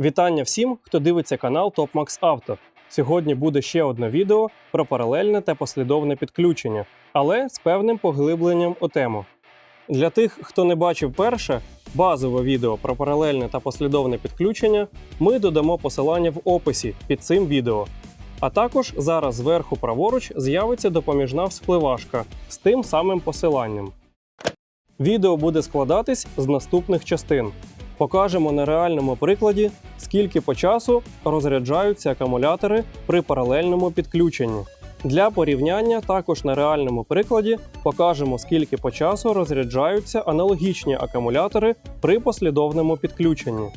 Вітання всім, хто дивиться канал TopMax Auto. Сьогодні буде ще одне відео про паралельне та послідовне підключення, але з певним поглибленням у тему. Для тих, хто не бачив перше, базове відео про паралельне та послідовне підключення, ми додамо посилання в описі під цим відео. А також зараз зверху праворуч з'явиться допоміжна вспливашка з тим самим посиланням. Відео буде складатись з наступних частин. Покажемо на реальному прикладі, скільки по часу розряджаються акумулятори при паралельному підключенні. Для порівняння також на реальному прикладі покажемо, скільки по часу розряджаються аналогічні акумулятори при послідовному підключенні.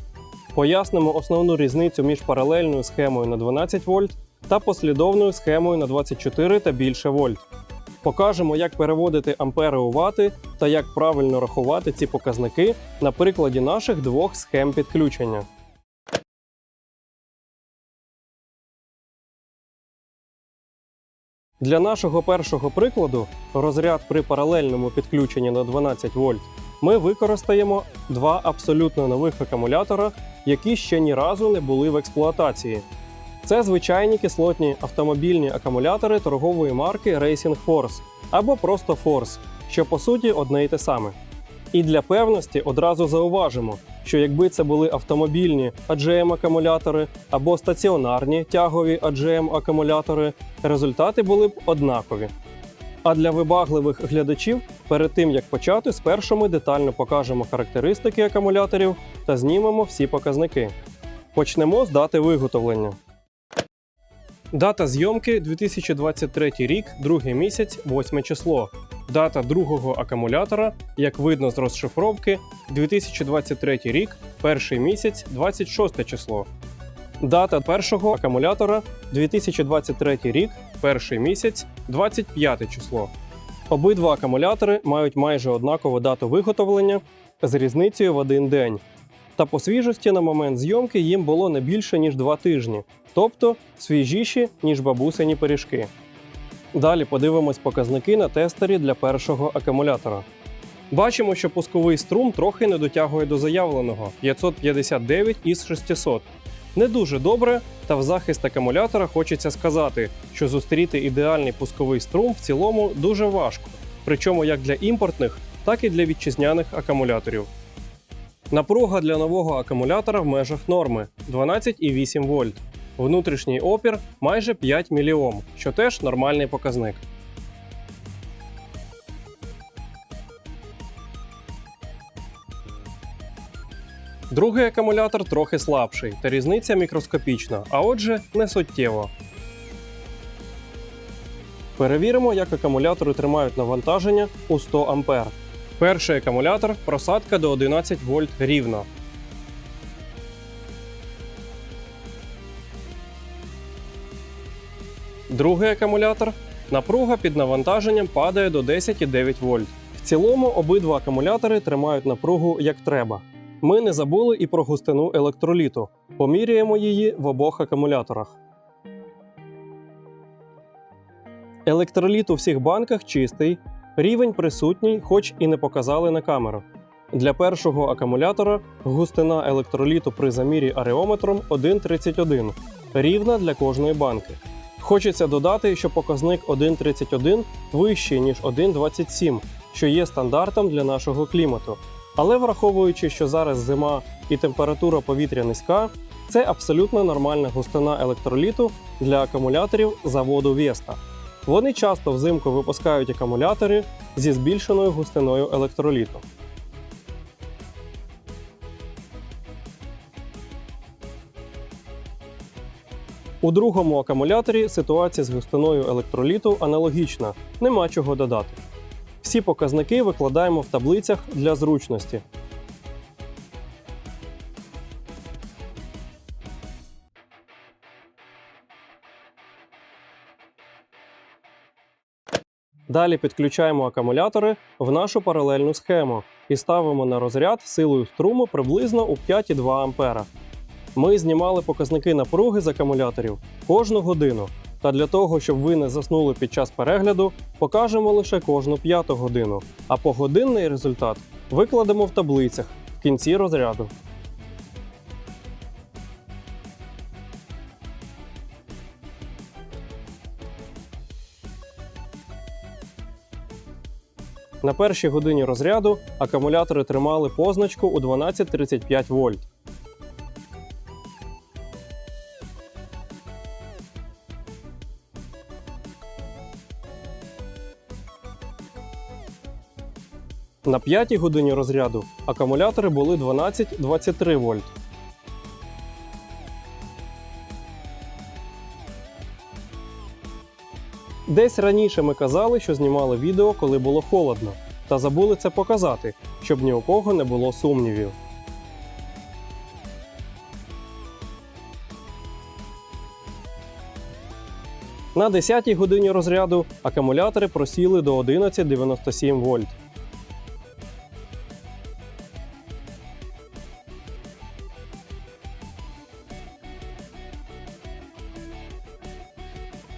Пояснимо основну різницю між паралельною схемою на 12 вольт та послідовною схемою на 24 та більше вольт. Покажемо, як переводити ампери у вати та як правильно рахувати ці показники на прикладі наших двох схем підключення. Для нашого першого прикладу розряд при паралельному підключенні на 12 вольт ми використаємо два абсолютно нових акумулятора, які ще ні разу не були в експлуатації. Це звичайні кислотні автомобільні акумулятори торгової марки Racing Force або просто Force, що по суті одне й те саме. І для певності одразу зауважимо, що якби це були автомобільні AGM акумулятори або стаціонарні тягові AGM акумулятори, результати були б однакові. А для вибагливих глядачів, перед тим як почати, спершу ми детально покажемо характеристики акумуляторів та знімемо всі показники. Почнемо з дати виготовлення. Дата зйомки 2023 рік, другий місяць, 8 число. Дата другого акумулятора, як видно з розшифровки, 2023 рік, перший місяць, 26 число. Дата першого акумулятора 2023 рік, перший місяць, 25 число. Обидва акумулятори мають майже однакову дату виготовлення з різницею в один день. Та по свіжості на момент зйомки їм було не більше ніж два тижні, тобто свіжіші, ніж бабусині пиріжки. Далі подивимось показники на тестері для першого акумулятора. Бачимо, що пусковий струм трохи не дотягує до заявленого 559 із 600. Не дуже добре, та в захист акумулятора хочеться сказати, що зустріти ідеальний пусковий струм в цілому дуже важко, причому як для імпортних, так і для вітчизняних акумуляторів. Напруга для нового акумулятора в межах норми 12,8 вольт. Внутрішній опір майже 5 мільйом, що теж нормальний показник. Другий акумулятор трохи слабший, та різниця мікроскопічна, а отже, не суттєво. Перевіримо, як акумулятори тримають навантаження у 100 А. Перший акумулятор просадка до 11 вольт рівно. Другий акумулятор напруга під навантаженням падає до 10,9 вольт. В цілому обидва акумулятори тримають напругу як треба. Ми не забули і про густину електроліту. Поміряємо її в обох акумуляторах. Електроліт у всіх банках чистий, рівень присутній, хоч і не показали на камеру. Для першого акумулятора густина електроліту при замірі ареометром 1,31, рівна для кожної банки. Хочеться додати, що показник 1,31 вищий, ніж 1,27, що є стандартом для нашого клімату. Але враховуючи, що зараз зима і температура повітря низька, це абсолютно нормальна густина електроліту для акумуляторів заводу Веста. Вони часто взимку випускають акумулятори зі збільшеною густиною електроліту. У другому акумуляторі ситуація з густиною електроліту аналогічна, нема чого додати. Всі показники викладаємо в таблицях для зручності. Далі підключаємо акумулятори в нашу паралельну схему і ставимо на розряд силою струму приблизно у 5,2 А. Ми знімали показники напруги з акумуляторів кожну годину. Та для того, щоб ви не заснули під час перегляду, покажемо лише кожну п'яту годину, а погодинний результат викладемо в таблицях в кінці розряду. На першій годині розряду акумулятори тримали позначку у 1235 вольт. На п'ятій годині розряду акумулятори були 12-23 вольт. Десь раніше ми казали, що знімали відео, коли було холодно, та забули це показати, щоб ні у кого не було сумнівів. На 10-й годині розряду акумулятори просіли до 11,97 вольт.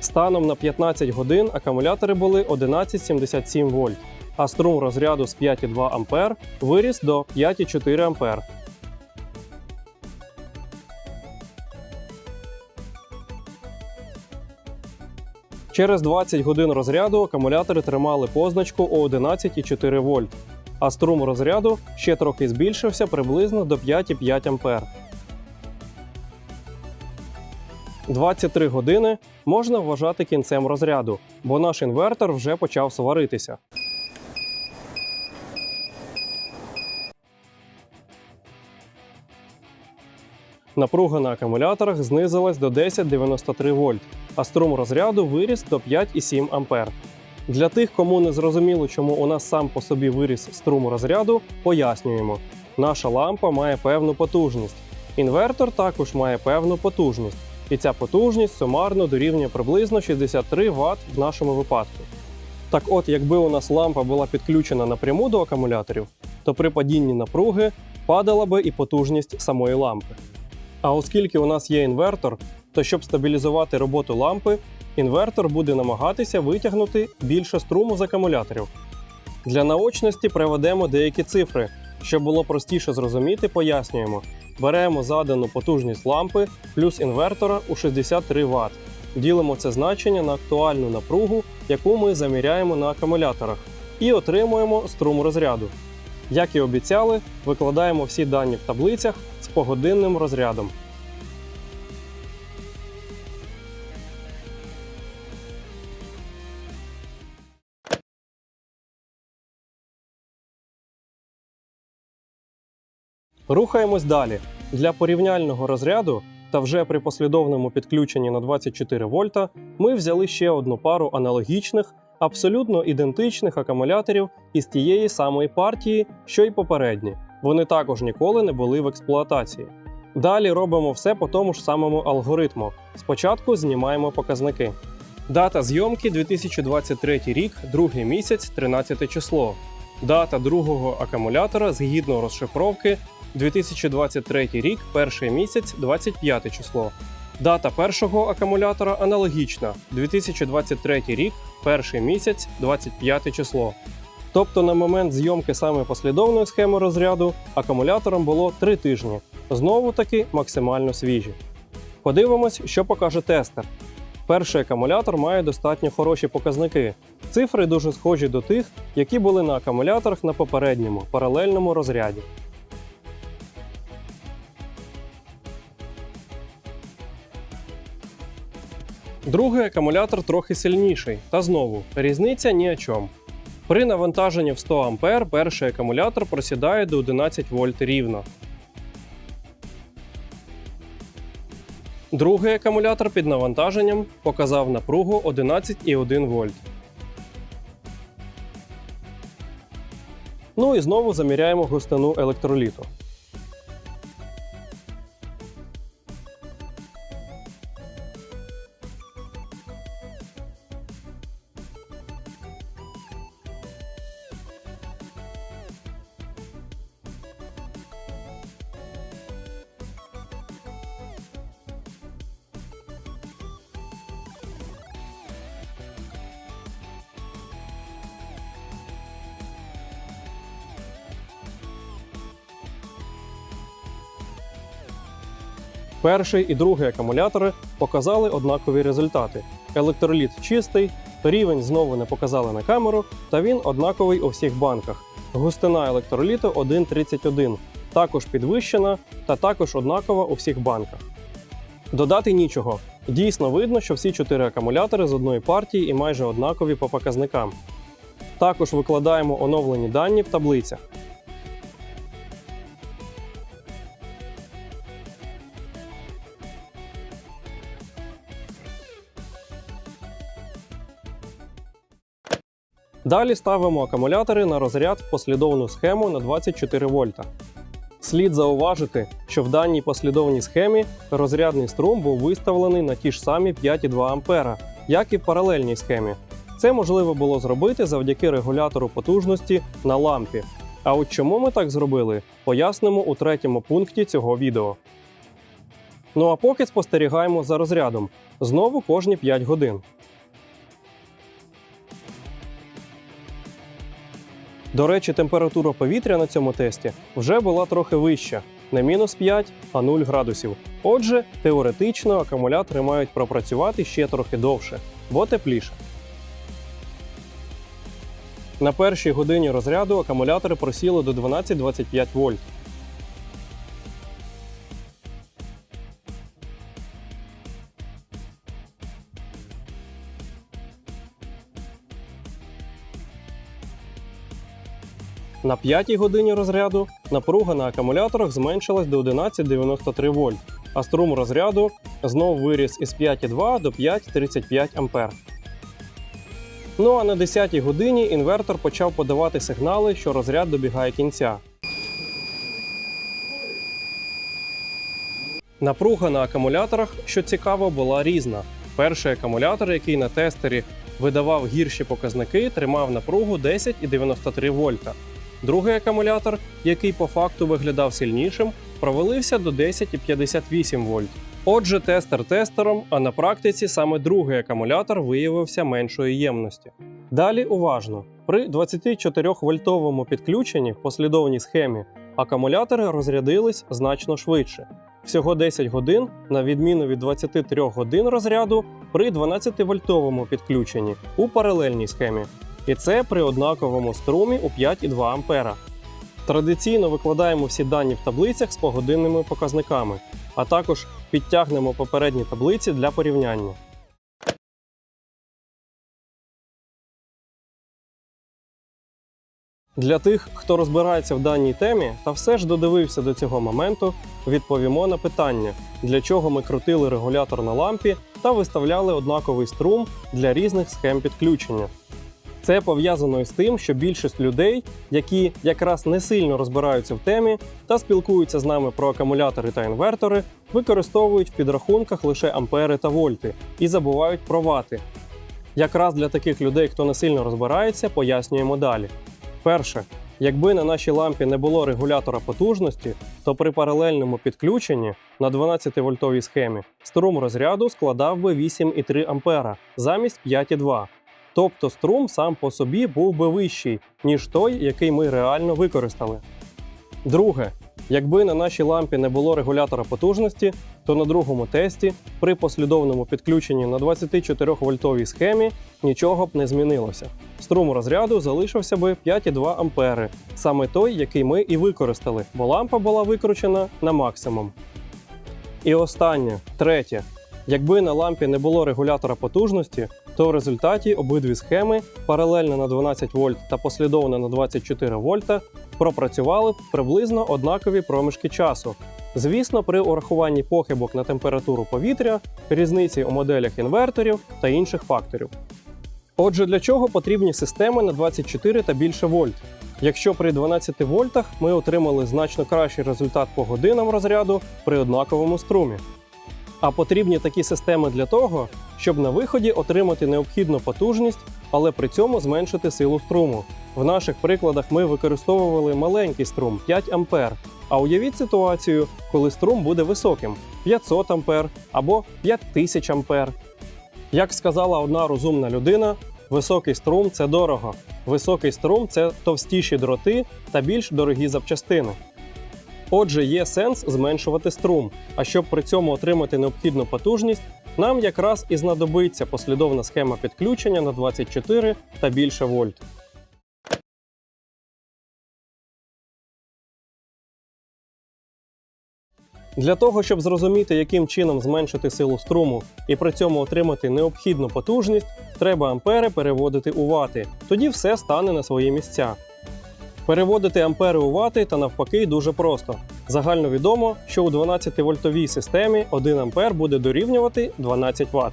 Станом на 15 годин акумулятори були 11,77 вольт, а струм розряду з 5,2 А виріс до 5,4 А. Через 20 годин розряду акумулятори тримали позначку у 11,4 вольт, а струм розряду ще трохи збільшився приблизно до 5,5 А. 23 години можна вважати кінцем розряду, бо наш інвертор вже почав сваритися. Напруга на акумуляторах знизилась до 10,93 вольт, а струм розряду виріс до 5,7 ампер. Для тих, кому не зрозуміло, чому у нас сам по собі виріс струм розряду, пояснюємо. Наша лампа має певну потужність. Інвертор також має певну потужність, і ця потужність сумарно дорівнює приблизно 63 Вт в нашому випадку. Так от, якби у нас лампа була підключена напряму до акумуляторів, то при падінні напруги падала би і потужність самої лампи. А оскільки у нас є інвертор, то щоб стабілізувати роботу лампи, інвертор буде намагатися витягнути більше струму з акумуляторів. Для наочності приведемо деякі цифри. Щоб було простіше зрозуміти, пояснюємо. Беремо задану потужність лампи плюс інвертора у 63 Вт. Ділимо це значення на актуальну напругу, яку ми заміряємо на акумуляторах, і отримуємо струм розряду. Як і обіцяли, викладаємо всі дані в таблицях з погодинним розрядом. Рухаємось далі. Для порівняльного розряду та вже при послідовному підключенні на 24 вольта ми взяли ще одну пару аналогічних, абсолютно ідентичних акумуляторів із тієї самої партії, що й попередні. Вони також ніколи не були в експлуатації. Далі робимо все по тому ж самому алгоритму. Спочатку знімаємо показники. Дата зйомки 2023 рік, другий місяць, 13 число. Дата другого акумулятора згідно розшифровки 2023 рік, перший місяць, 25 число. Дата першого акумулятора аналогічна 2023 рік, перший місяць, 25 число. Тобто на момент зйомки саме послідовної схеми розряду акумуляторам було 3 тижні. Знову таки максимально свіжі. Подивимось, що покаже тестер. Перший акумулятор має достатньо хороші показники. Цифри дуже схожі до тих, які були на акумуляторах на попередньому паралельному розряді. Другий акумулятор трохи сильніший, та знову різниця ні о чому. При навантаженні в 100 А перший акумулятор просідає до 11 вольт рівно. Другий акумулятор під навантаженням показав напругу 11,1 вольт. Ну і знову заміряємо густину електроліту. Перший і другий акумулятори показали однакові результати. Електроліт чистий, Рівень знову не показали на камеру, та він однаковий у всіх банках. Густина електроліту 1,31, також підвищена та також однакова у всіх банках. Додати нічого. Дійсно видно, що всі чотири акумулятори з одної партії і майже однакові по показникам. Також викладаємо оновлені дані в таблицях. Далі ставимо акумулятори на розряд в послідовну схему на 24 вольта. Слід зауважити, що в даній послідовній схемі розрядний струм був виставлений на ті ж самі 5,2 А, як і в паралельній схемі. Це можливо було зробити завдяки регулятору потужності на лампі. А от чому ми так зробили, пояснимо у третьому пункті цього відео. Ну а поки спостерігаємо за розрядом знову кожні 5 годин. До речі, температура повітря на цьому тесті вже була трохи вища не мінус 5, а 0 градусів. Отже, теоретично акумулятори мають пропрацювати ще трохи довше, бо тепліше. На першій годині розряду акумулятори просіли до 12-25 вольт. На п'ятій годині розряду напруга на акумуляторах зменшилась до 11,93 вольт, а струм розряду знов виріс із 5,2 до 5,35 ампер. Ну а на 10-й годині інвертор почав подавати сигнали, що розряд добігає кінця. Напруга на акумуляторах, що цікаво, була різна. Перший акумулятор, який на тестері видавав гірші показники, тримав напругу 10,93 вольта. Другий акумулятор, який по факту виглядав сильнішим, провалився до 10,58 вольт. Отже, тестер тестером, а на практиці саме другий акумулятор виявився меншої ємності. Далі уважно: при 24-вольтовому підключенні в послідовній схемі акумулятори розрядились значно швидше. Всього 10 годин, на відміну від 23 годин розряду при 12-вольтовому підключенні у паралельній схемі. І це при однаковому струмі у 5,2 А. Традиційно викладаємо всі дані в таблицях з погодинними показниками, а також підтягнемо попередні таблиці для порівняння. Для тих, хто розбирається в даній темі та все ж додивився до цього моменту, відповімо на питання, для чого ми крутили регулятор на лампі та виставляли однаковий струм для різних схем підключення. Це пов'язано із тим, що більшість людей, які якраз не сильно розбираються в темі та спілкуються з нами про акумулятори та інвертори, використовують в підрахунках лише ампери та вольти і забувають про вати. Якраз для таких людей, хто не сильно розбирається, пояснюємо далі. Перше, якби на нашій лампі не було регулятора потужності, то при паралельному підключенні на 12-вольтовій схемі струм розряду складав би 8,3 ампера замість 5,2. Тобто струм сам по собі був би вищий, ніж той, який ми реально використали. Друге, якби на нашій лампі не було регулятора потужності, то на другому тесті при послідовному підключенні на 24-вольтовій схемі нічого б не змінилося. Струм розряду залишився би 5,2 ампери, саме той, який ми і використали, бо лампа була викручена на максимум. І останнє, третє. Якби на лампі не було регулятора потужності, то в результаті обидві схеми, паралельно на 12 вольт та послідовно на 24 вольта, пропрацювали приблизно однакові проміжки часу. Звісно, при урахуванні похибок на температуру повітря, різниці у моделях інверторів та інших факторів. Отже, для чого потрібні системи на 24 та більше вольт? Якщо при 12 вольтах ми отримали значно кращий результат по годинам розряду при однаковому струмі. А потрібні такі системи для того, щоб на виході отримати необхідну потужність, але при цьому зменшити силу струму. В наших прикладах ми використовували маленький струм 5 А. А уявіть ситуацію, коли струм буде високим 500 А або 5000 А. Як сказала одна розумна людина, високий струм це дорого. Високий струм це товстіші дроти та більш дорогі запчастини. Отже, є сенс зменшувати струм. А щоб при цьому отримати необхідну потужність, нам якраз і знадобиться послідовна схема підключення на 24 та більше вольт. Для того, щоб зрозуміти, яким чином зменшити силу струму і при цьому отримати необхідну потужність, треба ампери переводити у вати. Тоді все стане на свої місця. Переводити ампери у вати та навпаки дуже просто. Загально відомо, що у 12-вольтовій системі 1 ампер буде дорівнювати 12 Вт.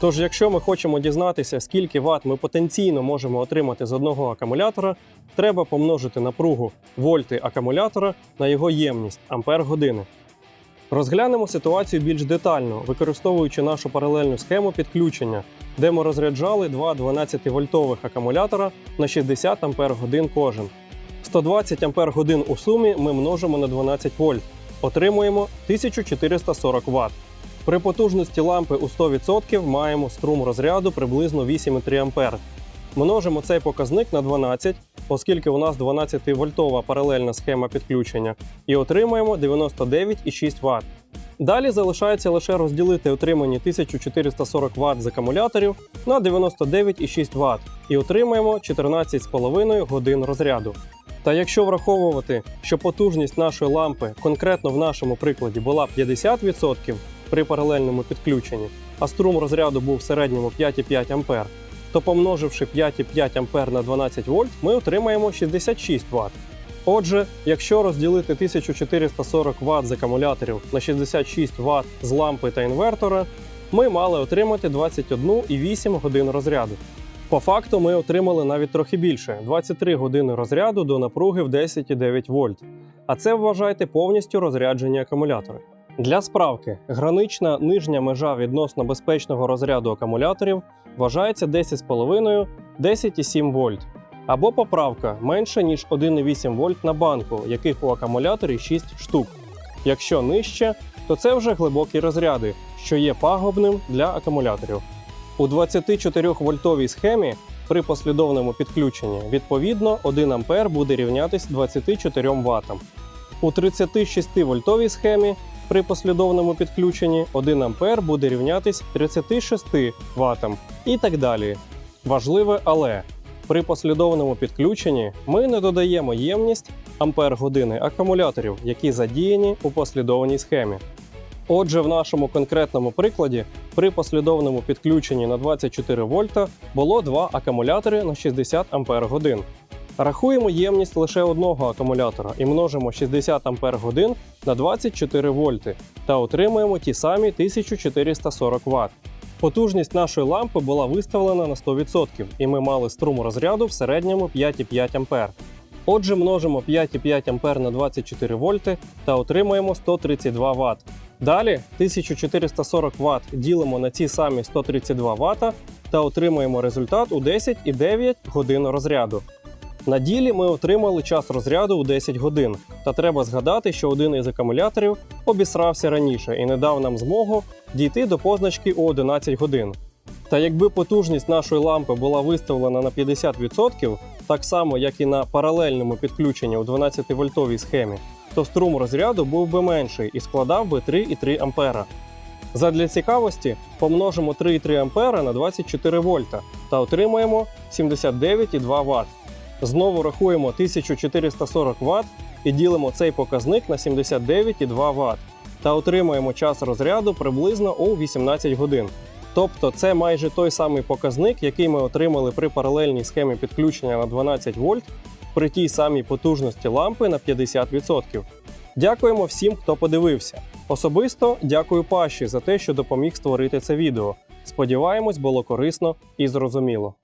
Тож, якщо ми хочемо дізнатися, скільки Вт ми потенційно можемо отримати з одного акумулятора, треба помножити напругу вольти акумулятора на його ємність ампер години. Розглянемо ситуацію більш детально, використовуючи нашу паралельну схему підключення, де ми розряджали два 12-вольтових акумулятора на 60 Ампер годин кожен. 120 Ампер у сумі ми множимо на 12 вольт, отримуємо 1440 Вт. При потужності лампи у 100% маємо струм розряду приблизно 8,3 Ампер. Множимо цей показник на 12, оскільки у нас 12-вольтова паралельна схема підключення, і отримуємо 99,6 Вт. Далі залишається лише розділити отримані 1440 Вт з акумуляторів на 99,6 Вт і отримаємо 14,5 годин розряду. Та якщо враховувати, що потужність нашої лампи конкретно в нашому прикладі була 50% при паралельному підключенні, а струм розряду був в середньому 5,5 А, то помноживши 5,5 А на 12 вольт, ми отримаємо 66 Вт. Отже, якщо розділити 1440 Вт з акумуляторів на 66 Вт з лампи та інвертора, ми мали отримати 21,8 годин розряду. По факту ми отримали навіть трохи більше 23 години розряду до напруги в 10,9 вольт. А це вважайте повністю розряджені акумулятори. Для справки, гранична нижня межа відносно безпечного розряду акумуляторів вважається 10,5-10,7 вольт. Або поправка менше ніж 1,8 вольт на банку, яких у акумуляторі 6 штук. Якщо нижче, то це вже глибокі розряди, що є пагубним для акумуляторів. У 24-вольтовій схемі при послідовному підключенні відповідно 1 А буде рівнятись 24 Вт. У 36-вольтовій схемі при послідовному підключенні 1 А буде рівнятись 36 Вт і так далі. Важливе але при послідовному підключенні ми не додаємо ємність ампер години акумуляторів, які задіяні у послідовній схемі. Отже, в нашому конкретному прикладі при послідовному підключенні на 24 вольта було два акумулятори на 60 Ампер. Рахуємо ємність лише одного акумулятора і множимо 60 Ампер на 24 вольти та отримуємо ті самі 1440 Вт. Потужність нашої лампи була виставлена на 100%, і ми мали струм розряду в середньому 5,5 А. Отже, множимо 5,5 А на 24 вольти та отримуємо 132 Вт. Далі 1440 Вт ділимо на ці самі 132 Вт та отримуємо результат у 10,9 годин розряду. На ділі ми отримали час розряду у 10 годин, та треба згадати, що один із акумуляторів обісрався раніше і не дав нам змогу дійти до позначки у 11 годин. Та якби потужність нашої лампи була виставлена на 50%, так само як і на паралельному підключенні у 12-вольтовій схемі, то струм розряду був би менший і складав би 3,3 ампера. Задля цікавості помножимо 3,3 ампера на 24 вольта та отримаємо 79,2 Вт. Знову рахуємо 1440 Вт і ділимо цей показник на 79,2 Вт та отримуємо час розряду приблизно у 18 годин. Тобто це майже той самий показник, який ми отримали при паралельній схемі підключення на 12 вольт при тій самій потужності лампи на 50%. Дякуємо всім, хто подивився. Особисто дякую Паші за те, що допоміг створити це відео. Сподіваємось, було корисно і зрозуміло.